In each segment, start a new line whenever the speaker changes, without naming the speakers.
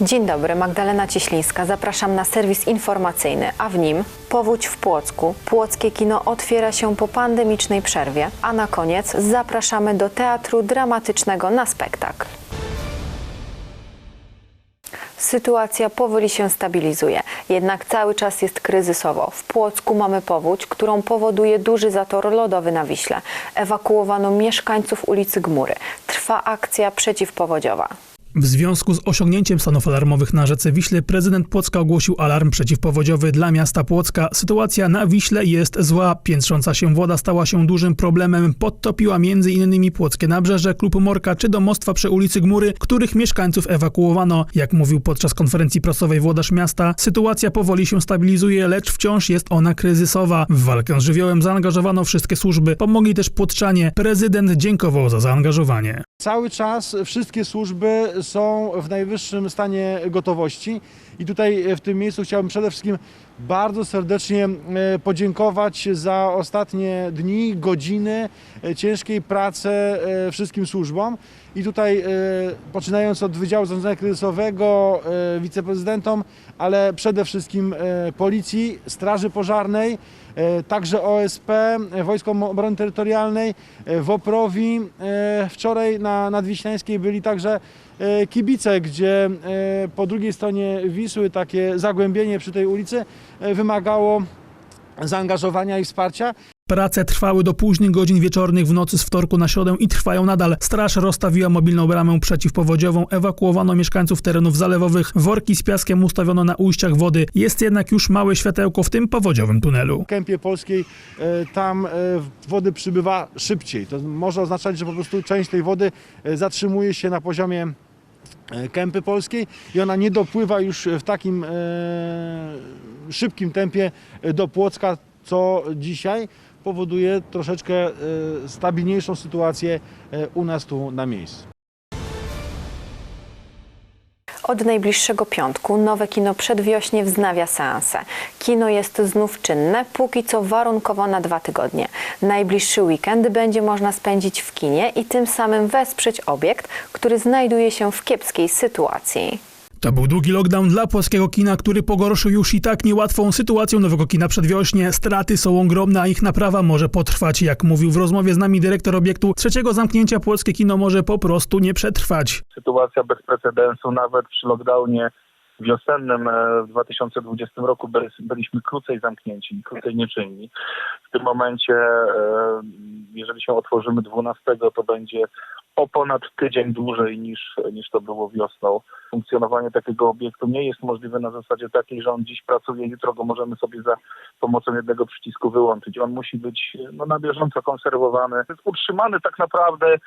Dzień dobry, Magdalena Cieślińska. Zapraszam na serwis informacyjny, a w nim powódź w Płocku. Płockie kino otwiera się po pandemicznej przerwie, a na koniec zapraszamy do Teatru Dramatycznego na spektakl. Sytuacja powoli się stabilizuje, jednak cały czas jest kryzysowo. W Płocku mamy powódź, którą powoduje duży zator lodowy na Wiśle. Ewakuowano mieszkańców ulicy Gmury. Trwa akcja przeciwpowodziowa.
W związku z osiągnięciem stanów alarmowych na rzece Wiśle prezydent Płocka ogłosił alarm przeciwpowodziowy dla miasta Płocka. Sytuacja na Wiśle jest zła. Piętrząca się woda stała się dużym problemem. Podtopiła m.in. Płockie Nabrzeże, Klub Morka czy domostwa przy ulicy Gmury, których mieszkańców ewakuowano. Jak mówił podczas konferencji prasowej włodarz miasta, sytuacja powoli się stabilizuje, lecz wciąż jest ona kryzysowa. W walkę z żywiołem zaangażowano wszystkie służby. Pomogli też płotczanie. Prezydent dziękował za zaangażowanie.
Cały czas wszystkie służby są w najwyższym stanie gotowości i tutaj w tym miejscu chciałbym przede wszystkim bardzo serdecznie e, podziękować za ostatnie dni, godziny e, ciężkiej pracy e, wszystkim służbom. I tutaj e, poczynając od Wydziału Zarządzania Kryzysowego, e, wiceprezydentom, ale przede wszystkim e, Policji, Straży Pożarnej, e, także OSP, e, Wojskom Obrony Terytorialnej, e, WOPR-owi. E, Wczoraj na Nadwiślańskiej byli także e, kibice, gdzie e, po drugiej stronie Wisły takie zagłębienie przy tej ulicy e, wymagało zaangażowania i wsparcia.
Prace trwały do późnych godzin wieczornych w nocy z wtorku na środę i trwają nadal. Straż rozstawiła mobilną bramę przeciwpowodziową, ewakuowano mieszkańców terenów zalewowych, worki z piaskiem ustawiono na ujściach wody. Jest jednak już małe światełko w tym powodziowym tunelu.
W Kępie Polskiej e, tam e, wody przybywa szybciej. To może oznaczać, że po prostu część tej wody e, zatrzymuje się na poziomie e, Kępy Polskiej i ona nie dopływa już w takim e, szybkim tempie e, do Płocka, co dzisiaj powoduje troszeczkę e, stabilniejszą sytuację e, u nas tu na miejscu.
Od najbliższego piątku nowe kino Przedwiośnie wznawia seanse. Kino jest znów czynne, póki co warunkowo na dwa tygodnie. Najbliższy weekend będzie można spędzić w kinie i tym samym wesprzeć obiekt, który znajduje się w kiepskiej sytuacji.
To był długi lockdown dla polskiego kina, który pogorszył już i tak niełatwą sytuację nowego kina przedwiośnie. Straty są ogromne, a ich naprawa może potrwać. Jak mówił w rozmowie z nami dyrektor obiektu, trzeciego zamknięcia polskie kino może po prostu nie przetrwać.
sytuacja bez precedensu, nawet przy lockdownie wiosennym e, w 2020 roku by- byliśmy krócej zamknięci, krócej nieczynni. W tym momencie, e, jeżeli się otworzymy 12, to będzie o ponad tydzień dłużej niż, niż to było wiosną. Funkcjonowanie takiego obiektu nie jest możliwe na zasadzie takiej, że on dziś pracuje, jutro go możemy sobie za pomocą jednego przycisku wyłączyć. On musi być no, na bieżąco konserwowany, utrzymany tak naprawdę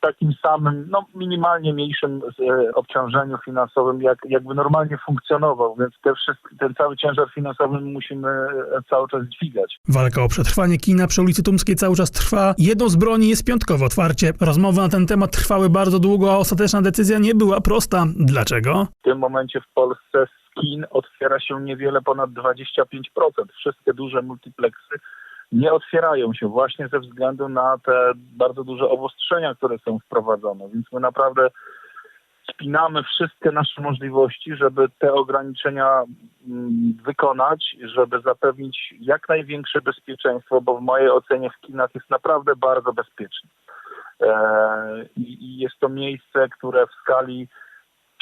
w takim samym, no minimalnie mniejszym e, obciążeniu finansowym, jak, jakby normalnie funkcjonował, więc te wszystkie, ten cały ciężar finansowy musimy e, cały czas dźwigać.
Walka o przetrwanie kina przy ulicy Tumskiej cały czas trwa. Jedną z broni jest piątkowe otwarcie. Rozmowy na ten temat trwały bardzo długo, a ostateczna decyzja nie była prosta. Dlaczego?
W tym momencie w Polsce z kin otwiera się niewiele ponad 25%. Wszystkie duże multiplexy nie otwierają się właśnie ze względu na te bardzo duże obostrzenia, które są wprowadzone. Więc my naprawdę spinamy wszystkie nasze możliwości, żeby te ograniczenia mm, wykonać, żeby zapewnić jak największe bezpieczeństwo, bo w mojej ocenie w kinach jest naprawdę bardzo bezpiecznie. E, I jest to miejsce, które w skali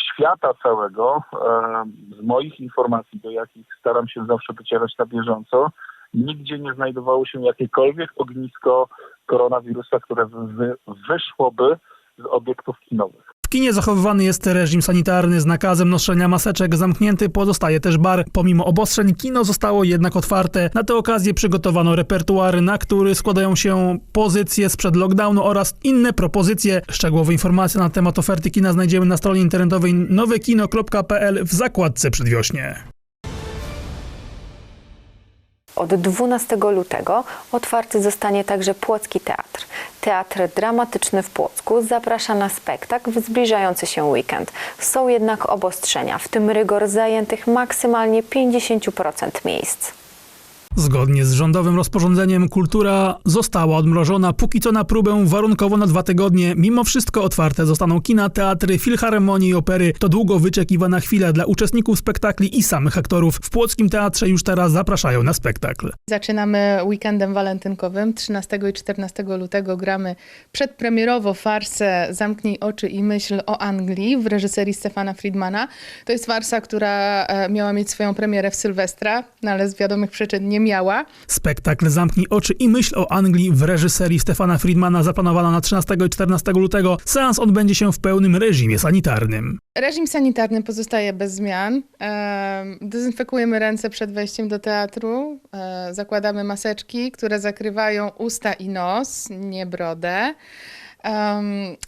świata całego, e, z moich informacji, do jakich staram się zawsze docierać na bieżąco, nigdzie nie znajdowało się jakiekolwiek ognisko koronawirusa, które wy, wyszłoby z obiektów kinowych.
W kinie zachowywany jest reżim sanitarny z nakazem noszenia maseczek. Zamknięty pozostaje też bar. Pomimo obostrzeń kino zostało jednak otwarte. Na tę okazję przygotowano repertuary, na który składają się pozycje sprzed lockdownu oraz inne propozycje. Szczegółowe informacje na temat oferty kina znajdziemy na stronie internetowej nowekino.pl w zakładce przedwiośnie.
Od 12 lutego otwarty zostanie także Płocki Teatr. Teatr Dramatyczny w Płocku zaprasza na spektakl w zbliżający się weekend. Są jednak obostrzenia, w tym rygor zajętych maksymalnie 50% miejsc.
Zgodnie z rządowym rozporządzeniem kultura została odmrożona póki co na próbę warunkowo na dwa tygodnie. Mimo wszystko otwarte zostaną kina, teatry, filharmonii i opery. To długo wyczekiwana chwila dla uczestników spektakli i samych aktorów. W Płockim Teatrze już teraz zapraszają na spektakl.
Zaczynamy weekendem walentynkowym. 13 i 14 lutego gramy przedpremierowo farsę Zamknij oczy i myśl o Anglii w reżyserii Stefana Friedmana. To jest farsa, która e, miała mieć swoją premierę w Sylwestra, no ale z wiadomych przyczyn nie miała.
Spektakl Zamknij oczy i myśl o Anglii w reżyserii Stefana Friedmana zaplanowano na 13 i 14 lutego. Seans odbędzie się w pełnym reżimie sanitarnym.
Reżim sanitarny pozostaje bez zmian. Dezynfekujemy ręce przed wejściem do teatru. E, Zakładamy maseczki, które zakrywają usta i nos, nie brodę.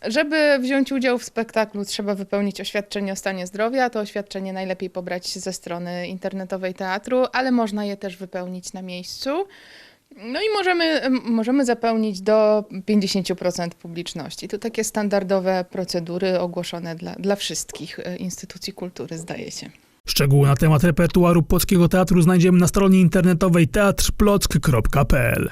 Żeby wziąć udział w spektaklu, trzeba wypełnić oświadczenie o stanie zdrowia. To oświadczenie najlepiej pobrać ze strony internetowej teatru, ale można je też wypełnić na miejscu. No i możemy, em, możemy zapełnić do 50% publiczności. To takie standardowe procedury ogłoszone dla, dla wszystkich e, instytucji kultury, zdaje się.
Szczegóły na temat repertuaru Płockiego Teatru znajdziemy na stronie internetowej teatrplock.pl.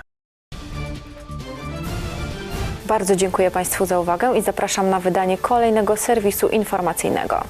Bardzo dziękuję Państwu za uwagę i zapraszam na wydanie kolejnego serwisu informacyjnego.